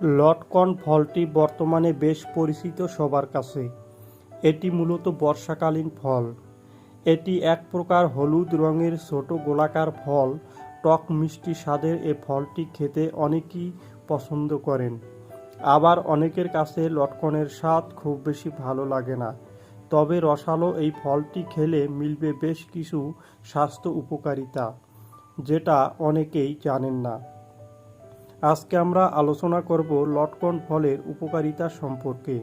লটকন ফলটি বর্তমানে বেশ পরিচিত সবার কাছে। এটি মূলত বর্ষাকালীন ফল। এটি এক প্রকার হলুদ রঙের ছোট গোলাকার ফল। টক মিষ্টি স্বাদের এ ফলটি খেতে অনেকেই পছন্দ করেন। আবার অনেকের কাছে লটকনের স্বাদ খুব বেশি ভালো লাগে না। তবে রসালো এই ফলটি খেলে মিলবে বেশ কিছু স্বাস্থ্য উপকারিতা, যেটা অনেকেই জানেন না। আজকে আমরা আলোচনা করব লটকন ফলের উপকারিতা সম্পর্কে।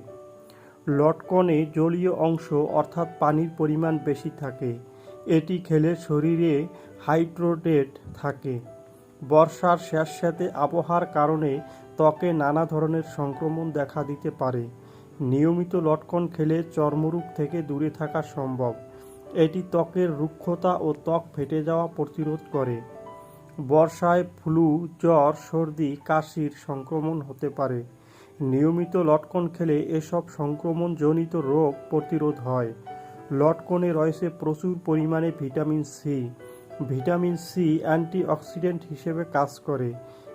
লটকনে জলীয় অংশ অর্থাৎ পানির পরিমাণ বেশি থাকে। এটি খেলে শরীরে হাইড্রোডেট থাকে। বর্ষার স্যাঁতস্যাঁতে আবহাওয়ার কারণে ত্বকে নানা ধরনের সংক্রমণ দেখা দিতে পারে। নিয়মিত লটকন খেলে চর্মরোগ থেকে দূরে থাকা সম্ভব। এটি ত্বকের রুক্ষতা ও ত্বক ফেটে যাওয়া প্রতিরোধ করে। বর্ষায় ফ্লু, জ্বর, সর্দি, কাশির সংক্রমণ হতে পারে। নিয়মিত লটকন খেলে এসব সংক্রমণজনিত রোগ প্রতিরোধ হয়। লটকনে রয়েছে প্রচুর পরিমাণে vitamin C vitamin C antioxidant হিসেবে কাজ করে।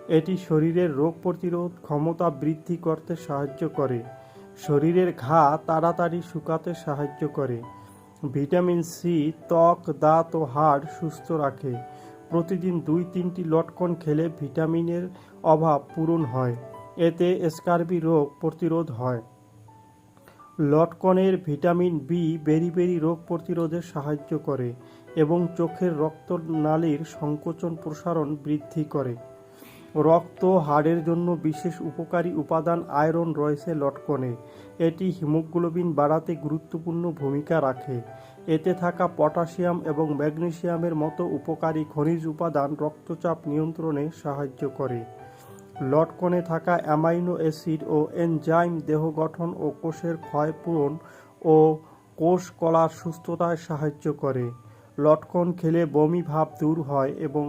এটি শরীরের রোগ প্রতিরোধ ক্ষমতা বৃদ্ধি করতে সাহায্য করে। শরীরের ঘা তাড়াতাড়ি শুকাতে সাহায্য করে। ভিটামিন সি ত্বক, দাঁত ও হাড় সুস্থ রাখে। প্রতিদিন দুই তিনটি লটকন খেলে ভিটামিনের অভাব পূরণ হয়। এতে স্কারবি রোগ প্রতিরোধ হয়। লটকনের ভিটামিন বি বেরি রোগ প্রতিরোধে সাহায্য করে এবং চোখের রক্তনালীর সংকোচন প্রসারণ বৃদ্ধি করে। রক্ত হাড়ের জন্য বিশেষ উপকারী উপাদান আয়রন রয়েছে লটকনে। এটি হিমোগ্লোবিন বাড়াতে গুরুত্বপূর্ণ ভূমিকা রাখে। এতে থাকা পটাশিয়াম এবং ম্যাগনেশিয়ামের মতো উপকারী খনিজ উপাদান রক্তচাপ নিয়ন্ত্রণে সাহায্য করে। লটকনে থাকা অ্যামাইনো অ্যাসিড ও এনজাইম দেহ গঠন ও কোষের ক্ষয় পূরণ ও কোষ কলার সুস্থতায় সাহায্য করে। লটকন খেলে বমি ভাব দূর হয় এবং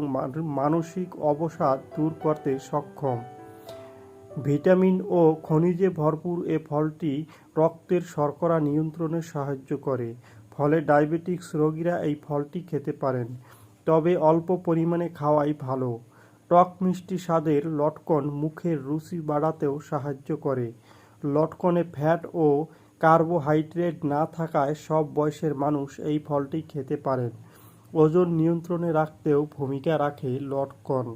মানসিক অবসাদ দূর করতে সক্ষম। ভিটামিন ও খনিজে ভরপুর এ ফলটি রক্তের শর্করা নিয়ন্ত্রণে সাহায্য করে। ফলে ডায়াবেটিক্স রোগীরা এই ফলটি খেতে পারেন। তবে অল্প পরিমাণে খাওয়াই ভালো। টক মিষ্টি স্বাদের লটকন মুখের রুচি বাড়াতেও সাহায্য করে। লটকনে ফ্যাট ও কার্বোহাইড্রেট না থাকায় সব বয়সের মানুষ এই ফলটি খেতে পারেন। ওজন নিয়ন্ত্রণে রাখতেও ভূমিকা রাখে লটকন।